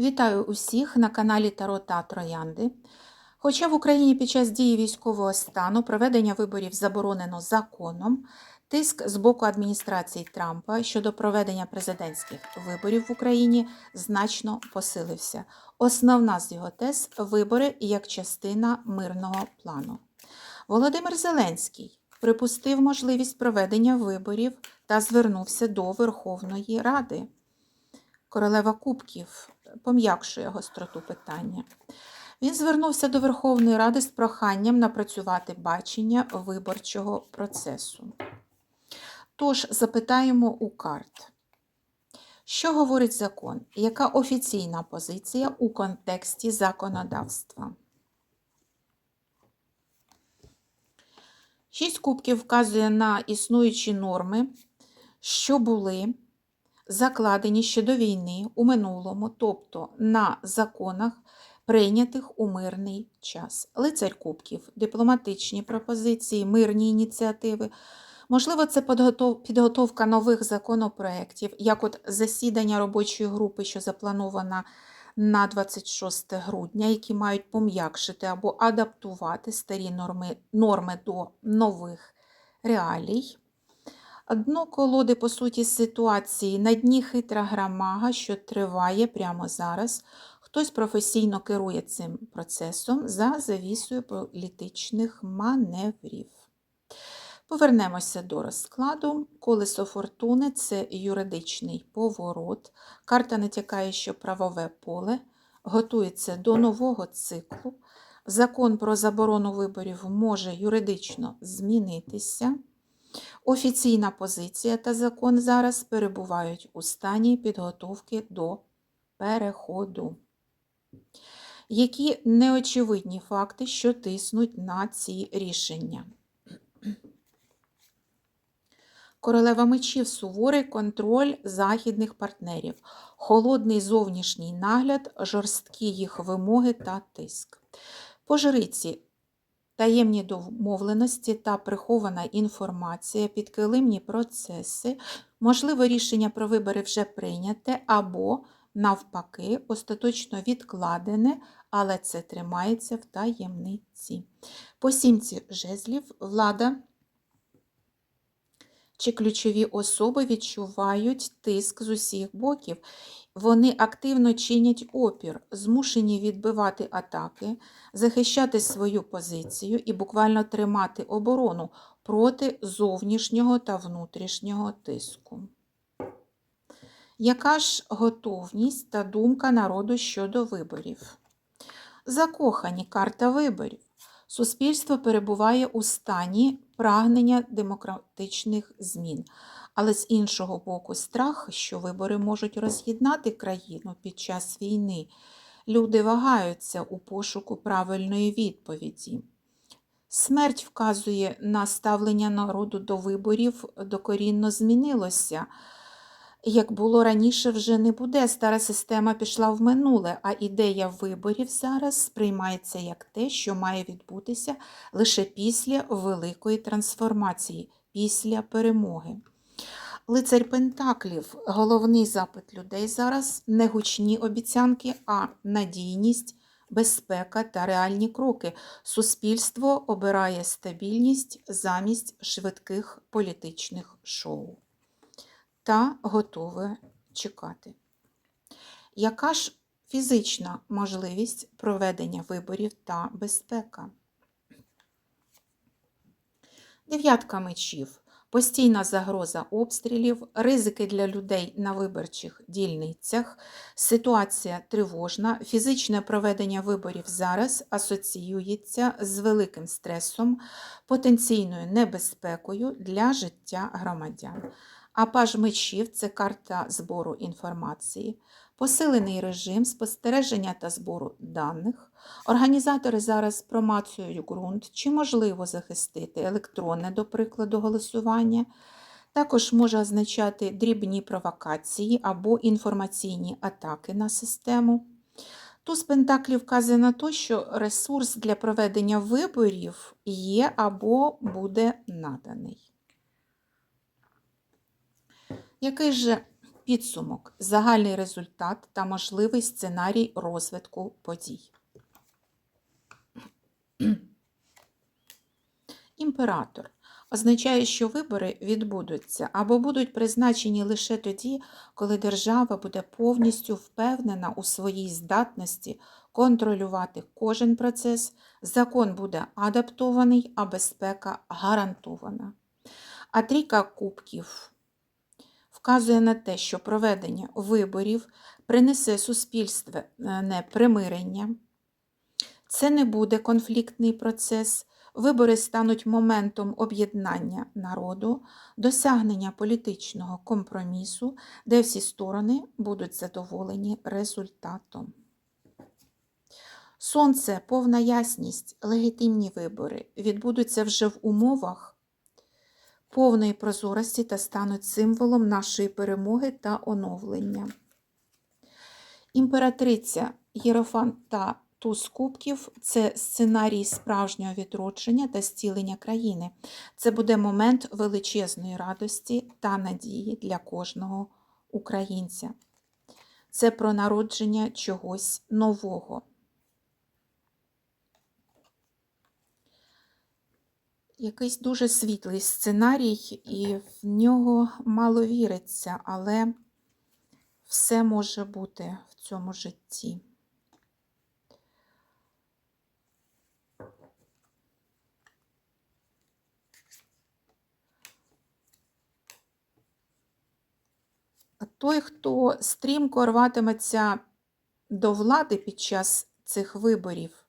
Вітаю усіх на каналі Таро та Троянди. Хоча в Україні під час дії військового стану проведення виборів заборонено законом, тиск з боку адміністрації Трампа щодо проведення президентських виборів в Україні значно посилився. Основна з його тез вибори як частина мирного плану. Володимир Зеленський припустив можливість проведення виборів та звернувся до Верховної Ради. Королева Кубків пом'якшує гостроту питання. Він звернувся до Верховної Ради з проханням напрацювати бачення виборчого процесу. Тож запитаємо у карт. Що говорить закон? Яка офіційна позиція у контексті законодавства? Шість кубків вказує на існуючі норми, що були закладені ще до війни у минулому, тобто на законах, прийнятих у мирний час. Лицарь кубків, дипломатичні пропозиції, мирні ініціативи. Можливо, це підготовка нових законопроєктів, як от засідання робочої групи, що запланована на 26 грудня, які мають пом'якшити або адаптувати старі норми, норми до нових реалій. Дно колоди, по суті, ситуації на дні хитра грамага, що триває прямо зараз. Хтось професійно керує цим процесом за завісою політичних маневрів. Повернемося до розкладу. Колесо фортуни це юридичний поворот. Карта натякає, що правове поле готується до нового циклу. Закон про заборону виборів може юридично змінитися. Офіційна позиція та закон зараз перебувають у стані підготовки до переходу. Які неочевидні факти, що тиснуть на ці рішення? Королева мечів суворий контроль західних партнерів, холодний зовнішній нагляд, жорсткі їх вимоги та тиск. По жриці таємні домовленості та прихована інформація, підкилимні процеси, можливо, рішення про вибори вже прийняте або, навпаки, остаточно відкладене, але це тримається в таємниці. По сімці жезлів влада чи ключові особи відчувають тиск з усіх боків. Вони активно чинять опір, змушені відбивати атаки, захищати свою позицію і буквально тримати оборону проти зовнішнього та внутрішнього тиску. Яка ж готовність та думка народу щодо виборів? Закохані карта виборів. Суспільство перебуває у стані прагнення демократичних змін. Але з іншого боку, страх, що вибори можуть роз'єднати країну під час війни. Люди вагаються у пошуку правильної відповіді. Смерть вказує на ставлення народу до виборів докорінно змінилося. Як було раніше, вже не буде. Стара система пішла в минуле, а ідея виборів зараз сприймається як те, що має відбутися лише після великої трансформації, після перемоги. Лицарь Пентаклів, головний запит людей зараз не гучні обіцянки, а надійність, безпека та реальні кроки. Суспільство обирає стабільність замість швидких політичних шоу та готове чекати. Яка ж фізична можливість проведення виборів та безпека? Дев'ятка мечів. Постійна загроза обстрілів, ризики для людей на виборчих дільницях, ситуація тривожна, фізичне проведення виборів зараз асоціюється з великим стресом, потенційною небезпекою для життя громадян. А паж мечів це карта збору інформації, посилений режим спостереження та збору даних. Організатори зараз промацують ґрунт, чи можливо захистити електронне, до прикладу, голосування. Також може означати дрібні провокації або інформаційні атаки на систему. Туз Пентаклів вказує на те, що ресурс для проведення виборів є або буде наданий. Який же підсумок, загальний результат та можливий сценарій розвитку подій. Імператор означає, що вибори відбудуться або будуть призначені лише тоді, коли держава буде повністю впевнена у своїй здатності контролювати кожен процес, закон буде адаптований, а безпека гарантована. А трійка кубків вказує на те, що проведення виборів принесе суспільственне примирення. Це не буде конфліктний процес. Вибори стануть моментом об'єднання народу, досягнення політичного компромісу, де всі сторони будуть задоволені результатом. Сонце, повна ясність, легітимні вибори відбудуться вже в умовах повної прозорості та стануть символом нашої перемоги та оновлення. Імператриця Єрофант та Туз кубків це сценарій справжнього відродження та зцілення країни. Це буде момент величезної радості та надії для кожного українця. Це про народження чогось нового. Якийсь дуже світлий сценарій, і в нього мало віриться, але все може бути в цьому житті. Той, хто стрімко рватиметься до влади під час цих виборів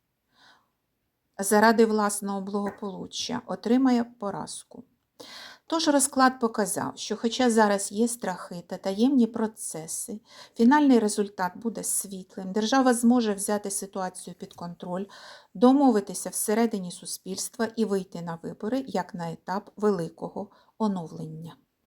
заради власного благополуччя, отримає поразку. Тож розклад показав, що, хоча зараз є страхи та таємні процеси, фінальний результат буде світлим, держава зможе взяти ситуацію під контроль, домовитися всередині суспільства і вийти на вибори як на етап великого оновлення.